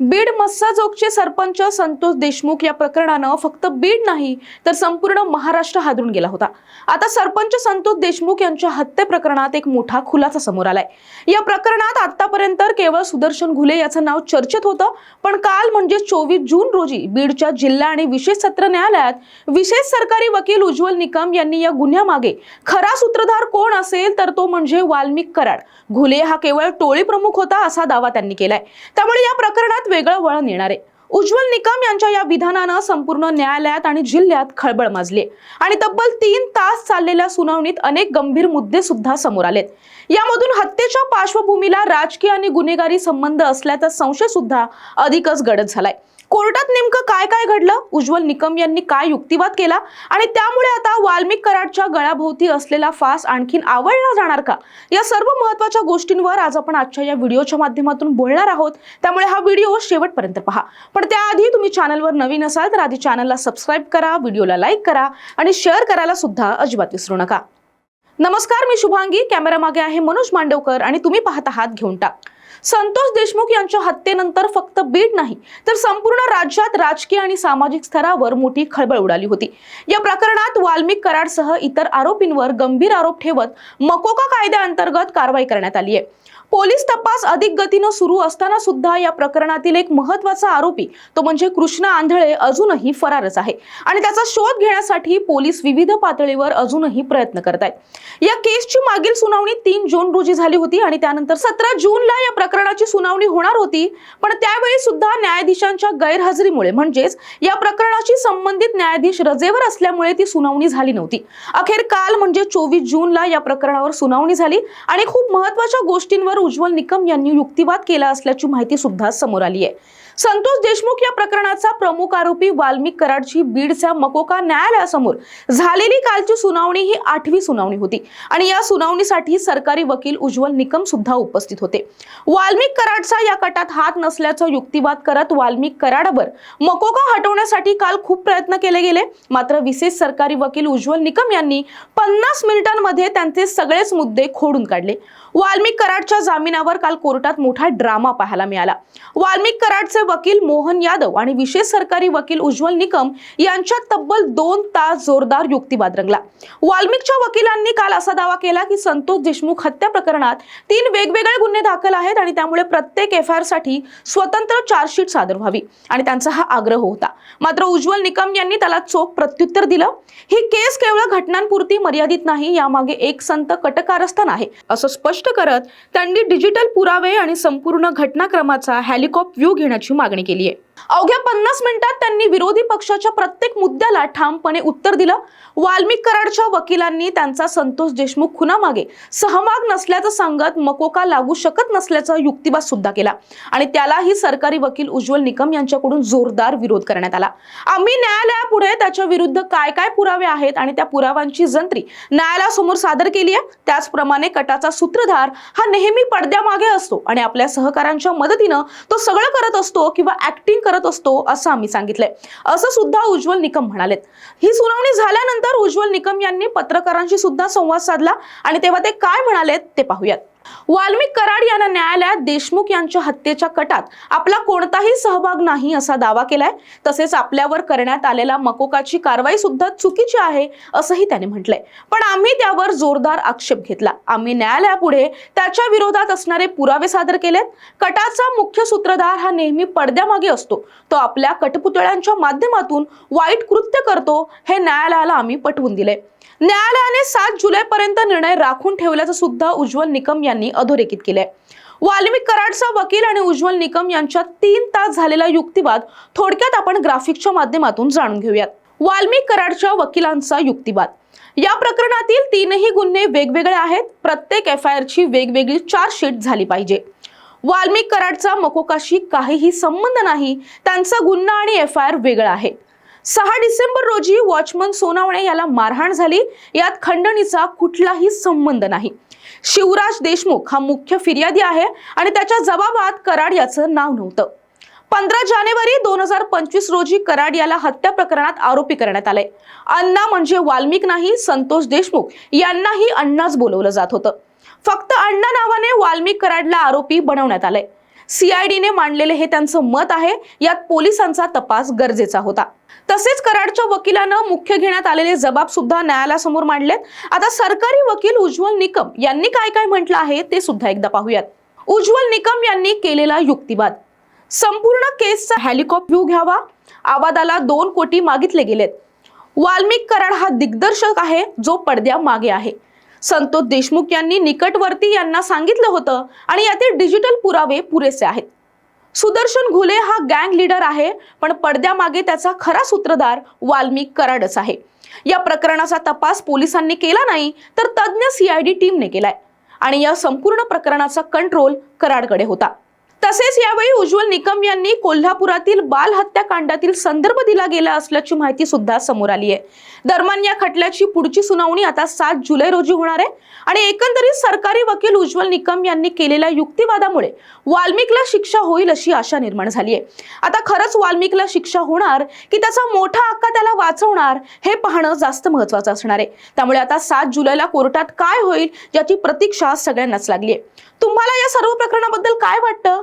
बीड मस्साजोगचे सरपंच संतोष देशमुख या प्रकरणानं फक्त बीड नाही तर संपूर्ण महाराष्ट्र हादरून गेला होता. आता सरपंच संतोष देशमुख यांच्या हत्ये प्रकरणात एक मोठा खुलासा समोर आलाय. या प्रकरणात आतापर्यंत केवळ सुदर्शन घुले याचं नाव चर्चेत होतं पण काल म्हणजे चोवीस जून रोजी बीडच्या जिल्हा आणि विशेष सत्र न्यायालयात विशेष सरकारी वकील उज्ज्वल निकम यांनी या गुन्ह्यामागे खरा सूत्रधार कोण असेल तर तो म्हणजे वाल्मिक कराड. घुले हा केवळ टोळी प्रमुख होता असा दावा त्यांनी केलाय. त्यामुळे या प्रकरणात वेगळं वळण येणार आहे. उज्ज्वल निकम यांच्या या विधानानं संपूर्ण न्यायालयात आणि जिल्ह्यात खळबळ माजली आणि तब्बल तीन तास चाललेल्या सुनावणीत अनेक गंभीर मुद्दे सुद्धा समोर आलेत. यामधून हत्येच्या पार्श्वभूमीला राजकीय आणि गुन्हेगारी संबंध असल्याचा संशय सुद्धा अधिकच गडद झालाय. कोर्टात नेमकं काय काय घडलं? उज्ज्वल निकम यांनी काय युक्तिवाद केला? आणि त्यामुळे आता वाल्मिक कराडच्या गळाभोवती असलेला फास आणखीन आवळला जाणार का? या सर्व महत्त्वाच्या गोष्टींवर आज आपण आजच्या या व्हिडिओच्या माध्यमातून बोलणार आहोत. त्यामुळे हा व्हिडिओ शेवटपर्यंत पहा. पण त्याआधी तुम्ही चॅनलवर नवीन असाल तर आधी चॅनलला सबस्क्राईब करा व्हिडिओला लाईक करा आणि शेअर करायला सुद्धा अजिबात विसरू नका. नमस्कार मी शुभांगी. कॅमेरामागे आहे मनोज मांडवकर आणि तुम्ही पाहत आहात घेऊन टाक. संतोष देशमुख यांच्या हत्येनंतर फक्त बीड नाही तर संपूर्ण राज्यात राजकीय आणि सामाजिक स्तरावर मोठी खळबळ उडाली होती. या प्रकरणात वाल्मिक कराडसह इतर आरोपींवर गंभीर आरोप ठेवत मकोका कायद्याअंतर्गत कारवाई करण्यात आली आहे. पोलीस तपास अधिक गतीनं सुरू असताना सुद्धा या प्रकरणातील एक महत्त्वाचा आरोपी तो म्हणजे कृष्ण आंधळे अजूनही फरारच आहे. आणि त्याचा शोध घेण्यासाठी पोलीस विविध पातळीवर अजूनही प्रयत्न करत आहेत या केसची मागील सुनावणी तीन जून रोजी झाली होती आणि त्यानंतर सतरा जूनला या प्रकरणाची सुनावणी होणार होती पण त्यावेळी सुद्धा न्यायाधीशांच्या गैरहजेरीमुळे म्हणजेच या प्रकरणाशी संबंधित न्यायाधीश रजेवर असल्यामुळे ती सुनावणी झाली नव्हती. अखेर काल म्हणजे चोवीस जूनला या प्रकरणावर सुनावणी झाली आणि खूप महत्त्वाच्या गोष्टींवर उज्ज्वल निकम यांनी युक्तिवाद केला असल्याची माहिती सुद्धा समोर आली आहे. संतोष देशमुख या प्रकरणाचा प्रमुख आरोपी वाल्मिक कराडची बीडच्या मकोका न्यायालयासमोर झालेली कालची सुनावणी ही आठवी सुनावणी होती. आणि या सुनावणीसाठी सरकारी वकील उज्ज्वल निकम सुद्धा उपस्थित होते. वाल्मिक कराडचा या कटात हात नसल्याचा युक्तिवाद करत वाल्मिक कराडवर मकोका हटवण्यासाठी काल खूप प्रयत्न केले गेले. मात्र विशेष सरकारी वकील उज्ज्वल निकम यांनी पन्नास मिनिटांमध्ये त्यांचे सगळेच मुद्दे खोडून काढले. वाल्मिक कराडच्या जामिनावर काल कोर्टात मोठा ड्रामा पाहायला मिळाला. वाल्मिक कराडचे वकील मोहन यादव आणि विशेष सरकारी वकील उज्ज्वल निकम यांच्यात तब्बल दोन तास जोरदार युक्तिवाद रंगला. वाल्मिकच्या वकिलांनी काल असा दावा केला की संतोष देशमुख हत्या प्रकरणात तीन वेगवेगळे गुन्हे दाखल आहेत आणि त्यामुळे प्रत्येक एफ आय आरसाठी स्वतंत्र चार्जशीट सादर व्हावी आणि त्यांचा हा आग्रह होता. मात्र उज्ज्वल निकम यांनी त्याला चोख प्रत्युत्तर दिलं. ही केस केवळ घटनांपुरती मर्यादित नाही यामागे एक संत कटकारस्थान आहे असं स्पष्ट करत त्यांनी डिजिटल पुरावे आणि संपूर्ण घटनाक्रमाचा हॅलिकॉप व्ह्यू घेण्याची मागणी केली आहे. अवघ्या पन्नास मिनिटात त्यांनी विरोधी पक्षाच्या प्रत्येक मुद्द्याला ठामपणे उत्तर दिलं. वाल्मिक कराडच्या वकिलांनी त्यांचा संतोष देशमुख खुनामागे. सहभाग नसल्याचं सांगत मकोका लागू शकत नसल्याचा युक्तिवाद सुद्धा केला. आणि त्यालाही सरकारी वकील उज्ज्वल निकम यांच्याकडून जोरदार विरोध करण्यात आला. आम्ही न्यायालयापुढे त्याच्या विरुद्ध काय काय पुरावे आहेत आणि त्या पुराव्यांची जंत्री न्यायालयासमोर सादर केली आहे? त्याचप्रमाणे कटाचा सूत्रधार हा नेहमी पडद्यामागे असतो आणि आपल्या सहकाऱ्यांच्या मदतीनं तो सगळं करत असतो किंवा ऍक्टिंग करत असतो असं आम्ही सांगितलंय. असं सुद्धा उज्ज्वल निकम म्हणालेत. ही सुनावणी झाल्यानंतर उज्ज्वल निकम यांनी पत्रकारांशी सुद्धा संवाद साधला आणि तेव्हा ते काय म्हणालेत ते पाहूयात. वाल्मिक कराड यांना न्यायालयात देशमुख यांच्या हत्येच्या कटात आपला कोणताही सहभाग नाही असा दावा केलाय. तसेच आपल्यावर करण्यात आलेला मकोकाची कारवाई सुद्धा चुकीची आहे असंही त्याने म्हटलंय. पण आम्ही त्यावर जोरदार आक्षेप घेतला. आम्ही न्यायालयापुढे त्याच्या विरोधात असणारे पुरावे सादर केलेत. कटाचा मुख्य सूत्रधार हा नेहमी पडद्यामागे असतो. तो आपल्या कटपुतळ्यांच्या माध्यमातून वाईट कृत्य करतो हे न्यायालयाला आम्ही पटवून दिले न्यायालयाने सात जुलैपर्यंत निर्णय राखून ठेवल्याचं सुद्धा उज्ज्वल निकम यांनी अधोरेखित केलंय. वाल्मिक कराडचा वकील आणि उज्ज्वल निकम यांच्यात तीन तास झालेला युक्तिवाद थोडक्यात आपण ग्राफिकच्या माध्यमातून जाणून घेऊयात. वाल्मिक कराडच्या वकिलांचा युक्तिवाद. या प्रकरणातील तीनही गुन्हे वेगवेगळे आहेत. प्रत्येक एफ आय आरची वेगवेगळी चार्जशीट झाली पाहिजे. वाल्मिक कराडचा मकोकाशी काहीही संबंध नाही. त्यांचा गुन्हा आणि एफ आय आर वेगळा आहे. सहा डिसेंबर रोजी वॉचमन सोनावणे याला मारहाण झाली. यात खंडणीचा कुठलाही संबंध नाही. शिवराज देशमुख हा मुख्य फिर्यादी आहे आणि त्याच्या जबाबात कराड याचं नाव नव्हतं. पंधरा जानेवारी दोन हजार पंचवीस रोजी कराड याला हत्या प्रकरणात आरोपी करण्यात आले. अण्णा म्हणजे वाल्मिक नाही संतोष देशमुख यांनाही अण्णाच बोलवलं जात होतं. फक्त अण्णा नावाने वाल्मिक कराडला आरोपी बनवण्यात आलंय सीआयडीने मांडलेले हे त्यांचं मत आहे. यात पोलिसांचा तपास गरजेचा होता. तसेच कराडच्या वकिलानं मुख्य घेण्यात आलेले जबाब सुद्धा न्यायालयासमोर मांडलेत. आता सरकारी वकील उज्ज्वल निकम यांनी काय काय म्हटलं आहे ते सुद्धा एकदा पाहूयात. उज्ज्वल निकम यांनी केलेला युक्तिवाद. संपूर्ण केसचा हेलिकॉप्टर व्ह्यू घ्यावा. आवादाला दोन कोटी मागितले गेलेत. वाल्मिक कराड हा दिग्दर्शक आहे जो पडद्या मागे आहे. संतोष देशमुख यांनी निकटवर्ती यांना सांगितलं होतं आणि यातील डिजिटल पुरावे पुरेसे आहेत. सुदर्शन घुले हा गँग लीडर आहे पण पडद्यामागे त्याचा खरा सूत्रधार वाल्मिक कराडच आहे. या प्रकरणाचा तपास पोलिसांनी केला नाही तर तज्ज्ञ सीआयडी टीमने केलाय. आणि या संपूर्ण प्रकरणाचा कंट्रोल कराडकडे होता. तसेच यावेळी उज्ज्वल निकम यांनी कोल्हापुरातील बाल हत्याकांडातील संदर्भ दिला गेला असल्याची माहिती सुद्धा समोर आली आहे. दरम्यान या खटल्याची पुढची सुनावणी आता सात जुलै रोजी होणार आहे आणि एकंदरीत सरकारी वकील उज्ज्वल निकम यांनी केलेल्या युक्तिवादामुळे वाल्मिकला शिक्षा होईल अशी आशा निर्माण झाली आहे. आता खरंच वाल्मिकला शिक्षा होणार की त्याचा मोठा हक्का त्याला वाचवणार हे पाहणं जास्त महत्वाचं असणार आहे. त्यामुळे आता सात जुलैला कोर्टात काय होईल याची प्रतीक्षा सगळ्यांनाच लागली आहे. तुम्हाला या सर्व प्रकरणाबद्दल काय वाटतं?